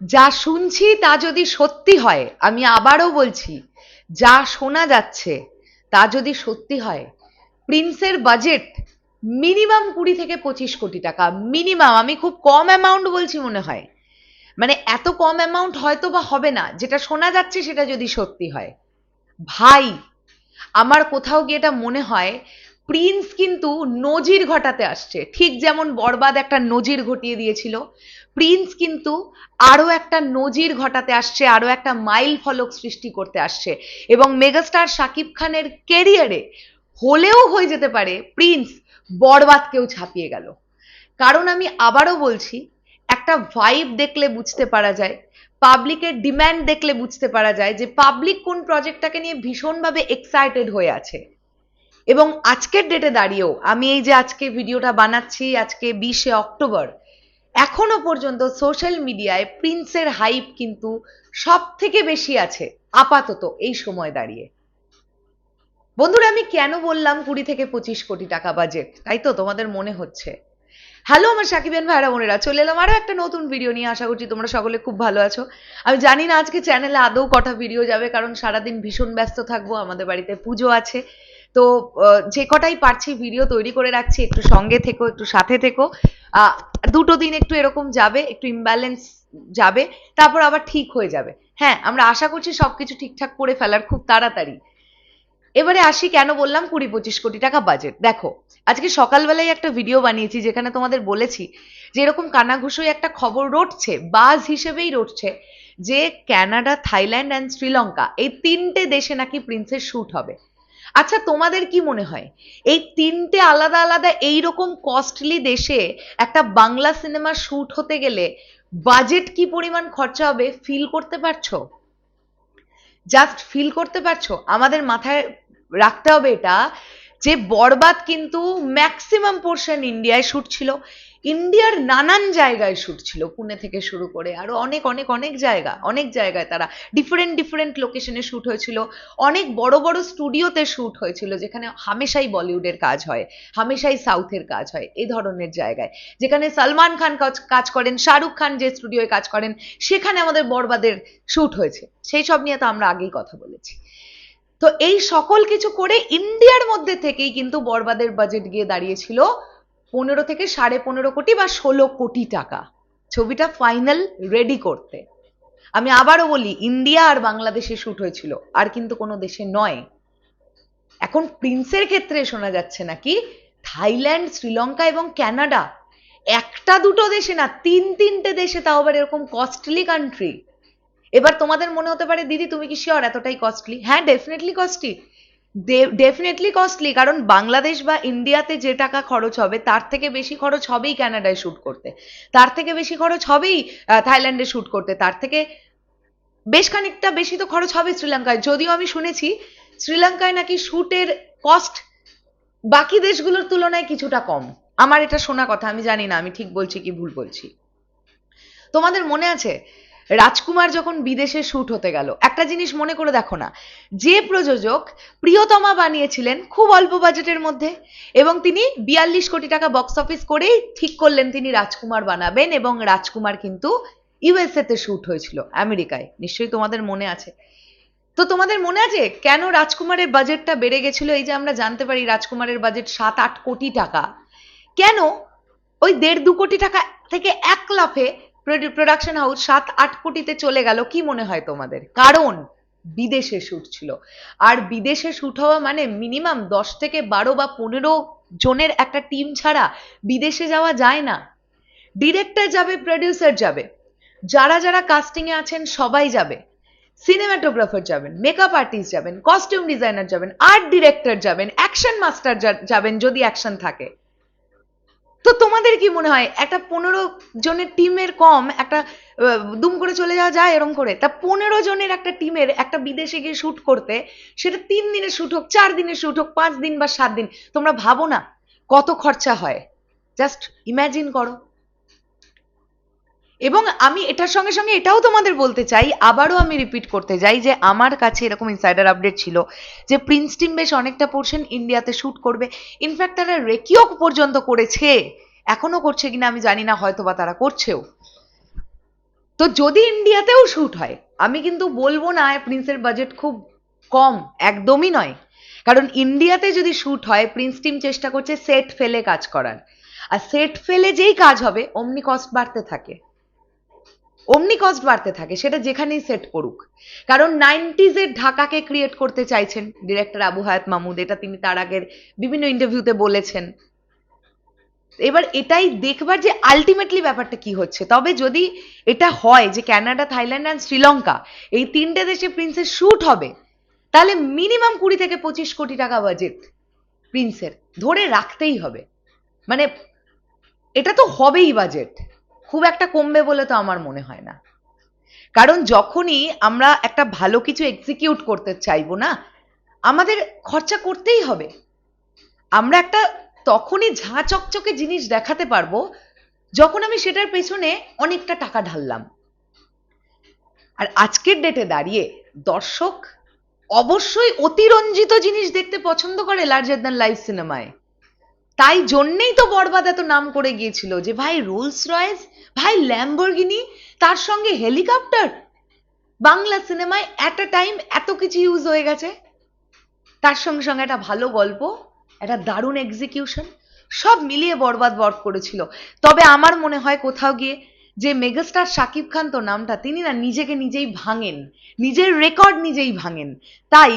যা শুনছি তা যদি সত্যি হয়, আমি আবারও বলছি, যা শোনা যাচ্ছে তা যদি সত্যি হয়, প্রিন্সের বাজেট মিনিমাম কুড়ি থেকে পঁচিশ কোটি টাকা মিনিমাম আমি খুব কম অ্যামাউন্ট বলছি মনে হয়। মানে এত কম অ্যামাউন্ট হয়তো বা হবে না, যেটা শোনা যাচ্ছে সেটা যদি সত্যি হয়। ভাই, আমার কোথাও গিয়ে এটা মনে হয় প্রিন্স কিন্তু নজির ঘটাতে আসছে। ঠিক যেমন বরবাদ একটা নজির ঘটিয়ে দিয়েছিল প্রিন্স কিন্তু আরও একটা নজির ঘটাতে আসছে, আরও একটা মাইল ফলক সৃষ্টি করতে আসছে এবং মেগাস্টার শাকিব খানের কেরিয়ারে হলেও হয়ে যেতে পারে প্রিন্স বরবাদকেও ছাপিয়ে গেল। কারণ আমি আবারও বলছি, একটা ভাইব দেখলে বুঝতে পারা যায় পাবলিকের ডিম্যান্ড দেখলে বুঝতে পারা যায় যে পাবলিক কোন প্রজেক্টটাকে নিয়ে ভীষণভাবে এক্সাইটেড হয়ে আছে। এবং আজকের ডেটে দাঁড়িয়েও আমি এই যে আজকে ভিডিওটা বানাচ্ছি, আজকে বিশে অক্টোবর, এখনও পর্যন্ত সোশ্যাল মিডিয়ায় প্রিন্সের হাইপ কিন্তু সব থেকে বেশি আছে আপাতত এই সময় দাঁড়িয়ে। বন্ধুরা, আমি কেন বললাম কুড়ি থেকে পঁচিশ কোটি টাকা বাজেট তাই তো তোমাদের মনে হচ্ছে। হ্যালো আমার সাকিবেন ভাইরা, বোনেরা, চলে এলাম আরও একটা নতুন ভিডিও নিয়ে। আশা করছি তোমরা সকলে খুব ভালো আছো। আমি জানি না আজকে চ্যানেলে আদৌ কটা ভিডিও যাবে, কারণ সারাদিন ভীষণ ব্যস্ত থাকব, আমাদের বাড়িতে পুজো আছে। তো যে কটাই পারছি ভিডিও তৈরি করে রাখছি, একটু সঙ্গে থেকো, একটু সাথে থেকো। দুটো দিন একটু এরকম যাবে, একটু ইমব্যালেন্স যাবে, তারপর আবার ঠিক হয়ে যাবে। হ্যাঁ আমরা আশা করছি সবকিছু ঠিকঠাক করে ফেলার খুব তাড়াতাড়ি। এবারে আসি কেন বললাম কুড়ি পঁচিশ কোটি টাকা বাজেট দেখো, আজকে সকালবেলায় একটা ভিডিও বানিয়েছি যেখানে তোমাদের বলেছি যে এরকম কানাঘুষোয় একটা খবর রটছে, বাজ হিসেবেই রটছে যে কানাডা, থাইল্যান্ড অ্যান্ড শ্রীলঙ্কা এই তিনটে দেশে নাকি প্রিন্সের শ্যুট হবে। আচ্ছা তোমাদের কি মনে হয়? এই তিনটে আলাদা আলাদা এইরকম কস্টলি দেশে একটা বাংলা সিনেমা শ্যুট হতে গেলে বাজেট কি পরিমাণ খরচা হবে? ফিল করতে পারছ? জাস্ট ফিল করতে পারছ? আমাদের মাথায় রাখতে হবে এটা যে বরবাদ কিন্তু ম্যাক্সিমাম পোর্শন ইন্ডিয়ায় শ্যুট ছিল। ইন্ডিয়ার নানান জায়গায় শুট ছিল, পুনে থেকে শুরু করে আরও অনেক অনেক অনেক জায়গা, অনেক জায়গায় তারা ডিফারেন্ট ডিফারেন্ট লোকেশনে শুট হয়েছিল। অনেক বড় বড় স্টুডিওতে শুট হয়েছিল যেখানে হামেশাই বলিউডের কাজ হয়, হামেশাই সাউথের কাজ হয় এই ধরনের জায়গায়। যেখানে সালমান খান কাজ করেন, শাহরুখ খান যে স্টুডিওয়ে কাজ করেন, সেখানে আমাদের বরবাদের শ্যুট হয়েছে। সেই সব নিয়ে তো আমরা আগেই কথা বলেছি। তো এই সকল কিছু করে ইন্ডিয়ার মধ্যে থেকেই কিন্তু বরবাদের বাজেট গিয়ে দাঁড়িয়েছিল পনেরো থেকে সাড়ে পনেরো কোটি বা ষোলো কোটি টাকা। ছবিটা ফাইনাল রেডি করতে। আমি আবারও বলি, ইন্ডিয়া আর বাংলাদেশে শুট হয়েছিল, আর কিন্তু কোনো দেশে নয়। এখন প্রিন্সের ক্ষেত্রে শোনা যাচ্ছে নাকি থাইল্যান্ড, শ্রীলঙ্কা এবং কানাডা। একটা দুটো দেশে না, তিন তিনটে দেশে তাও আবার এরকম কস্টলি কান্ট্রি এবার তোমাদের মনে হতে পারে, দিদি, তুমি কি শিওর এতটাই কস্টলি হ্যাঁ ডেফিনেটলি কস্টলি ডেফিনেটলি কস্টলি কারণ বাংলাদেশ বা ইন্ডিয়াতে যে টাকা খরচ হবে, তার থেকে বেশি খরচ হবেই কানাডায় শুট করতে। তার থেকে বেশি খরচ হবেই থাইল্যান্ডে শুট করতে। তার থেকে বেশ খানিকটা বেশি তো খরচ হবে শ্রীলঙ্কায়। যদিও আমি শুনেছি, শ্রীলঙ্কায় নাকি শ্যুটের কস্ট বাকি দেশগুলোর তুলনায় কিছুটা কম। আমার এটা শোনা কথা, আমি জানি না, আমি ঠিক বলছি কি ভুল বলছি। তোমাদের মনে আছে রাজকুমার যখন বিদেশে শুট হতে গেল, একটা জিনিস মনে করে দেখো না, যে প্রযোজক প্রিয়তমা বানিয়েছিলেন খুব অল্প বাজেটের মধ্যে এবং তিনি বিয়াল্লিশ কোটি টাকা বক্স অফিস করেই ঠিক করলেন তিনি রাজকুমার বানাবেন এবং রাজকুমার কিন্তু ইউএসএ তে শুট হয়েছিল, আমেরিকায়। নিশ্চয়ই তোমাদের মনে আছে। তো তোমাদের মনে আছে কেন রাজকুমারের বাজেটটা বেড়ে গেছিল? এই যে আমরা জানতে পারি রাজকুমারের বাজেট সাত আট কোটি টাকা। কেন ওই দেড় দু কোটি টাকা থেকে এক লাফে প্রোডাকশন হাউস সাত, আট কোটিতে চলে গেল। কি মনে হয় তোমাদের? কারণ বিদেশে শ্যুট ছিল। আর বিদেশে শ্যুট হওয়া মানে মিনিমাম দশ থেকে বারো বা পনেরো জনের একটা টিম ছাড়া বিদেশে যাওয়া যায় না। ডিরেক্টর যাবে প্রডিউসার যাবে। যারা যারা কাস্টিং এ আছেন, সবাই যাবে। সিনেমাটোগ্রাফার যাবেন মেকআপ আর্টিস্ট যাবেন কস্টিউম ডিজাইনার যাবেন আর্ট ডিরেক্টর যাবেন অ্যাকশন মাস্টার যাবেন যদি অ্যাকশন থাকে। তো তোমাদের কি মনে হয়? একটা পনেরো জনের টিমের কম একটা দুম করে চলে যাওয়া যায় এরম করে? তা পনেরো জনের একটা টিমের একটা বিদেশে গিয়ে শুট করতে, সেটা তিন দিনের শুট হোক, চার দিনের শুট হোক, পাঁচ দিন বা সাত দিন, তোমরা ভাবো না কত খরচা হয়? জাস্ট ইমাজিন করো। এবং আমি এটার সঙ্গে সঙ্গে এটাও তোমাদের বলতে চাই, আবারও আমি রিপিট করতে চাই যে আমার কাছে এরকম ইনসাইডার আপডেট ছিল যে প্রিন্স টিম বেশ অনেকটা পোর্শন ইন্ডিয়াতে শ্যুট করবে। ইনফ্যাক্ট তারা রেকিও পর্যন্ত করেছে। এখনও করছে কিনা আমি জানি না হয়তো বা তারা করছেও। তো যদি ইন্ডিয়াতেও শ্যুট হয়, আমি কিন্তু বলব না প্রিন্সের বাজেট খুব কম, একদমই নয়। কারণ ইন্ডিয়াতে যদি শ্যুট হয় প্রিন্স টিম চেষ্টা করছে সেট ফেলে কাজ করার। আর সেট ফেলে যেই কাজ হবে অমনি কস্ট বাড়তে থাকে। অমনি কস্ট বাড়তে থাকে, সেটা যেখানেই সেট করুক। কারণ নাইনটিজের ঢাকাকে ক্রিয়েট করতে চাইছেন ডিরেক্টর আবু হায়াত মাহমুদ, এটা তিনি তার আগের বিভিন্ন ইন্টারভিউতে বলেছেন। এবার এটাই দেখবার যে আলটিমেটলি ব্যাপারটা কি হচ্ছে। তবে যদি এটা হয় যে ক্যানাডা থাইল্যান্ড অ্যান্ড শ্রীলঙ্কা এই তিনটে দেশে প্রিন্সের শ্যুট হবে, তাহলে মিনিমাম কুড়ি থেকে পঁচিশ কোটি টাকা বাজেট প্রিন্সের ধরে রাখতেই হবে। মানে এটা তো হবেই বাজেট খুব একটা কমবে বলে তো আমার মনে হয় না। কারণ যখনই আমরা একটা ভালো কিছু এক্সিকিউট করতে চাইব না, আমাদের খরচা করতেই হবে। আমরা একটা তখনই ঝাঁ চকচকে জিনিস দেখাতে পারব, যখন আমি সেটার পেছনে অনেকটা টাকা ঢাললাম। আর আজকের ডেটে দাঁড়িয়ে দর্শক অবশ্যই অতিরঞ্জিত জিনিস দেখতে পছন্দ করে লার্জার দ্যান লাইফ সিনেমায় তাই জন্যেই তো বরবাদ এত নাম করে গিয়েছিল যে ভাই রোলস রয়েস, ভাই ল্যাম্বরগিনি, তার সঙ্গে হেলিকপ্টার। বাংলা সিনেমায় অ্যাট আ টাইম এত কিছু ইউজ হয়ে গেছে। তার সঙ্গে সঙ্গে একটা ভালো গল্প, একটা দারুণ এক্সিকিউশন সব মিলিয়ে বরবাদ ওয়ার্ক করেছিল। তবে আমার মনে হয় কোথাও গিয়ে যে মেগাস্টার শাকিব খান তো নামটা, তিনি না নিজেকে নিজেই ভাঙেন, নিজের রেকর্ড নিজেই ভাঙেন। তাই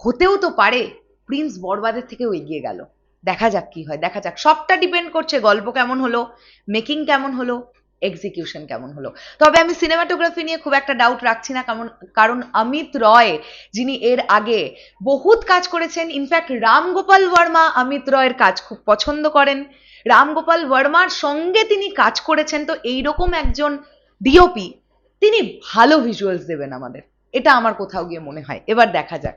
হতেও তো পারে প্রিন্স বরবাদের থেকেও এগিয়ে গেল। দেখা যাক কি হয়, দেখা যাক। সবটা ডিপেন্ড করছে গল্প কেমন হলো মেকিং কেমন হলো এক্সিকিউশন কেমন হলো। তবে আমি সিনেমাটোগ্রাফি নিয়ে খুব একটা ডাউট রাখছি না কারণ কারণ অমিত রয়, যিনি এর আগে বহুত কাজ করেছেন ইনফ্যাক্ট রামগোপাল বর্মা অমিত রয়ের কাজ খুব পছন্দ করেন। রামগোপাল বর্মার সঙ্গে তিনি কাজ করেছেন, তো এইরকম একজন ডিওপি তিনি ভালো ভিজুয়ালস দেবেন আমাদের। এটা আমার কোথাও গিয়ে মনে হয়। এবার দেখা যাক।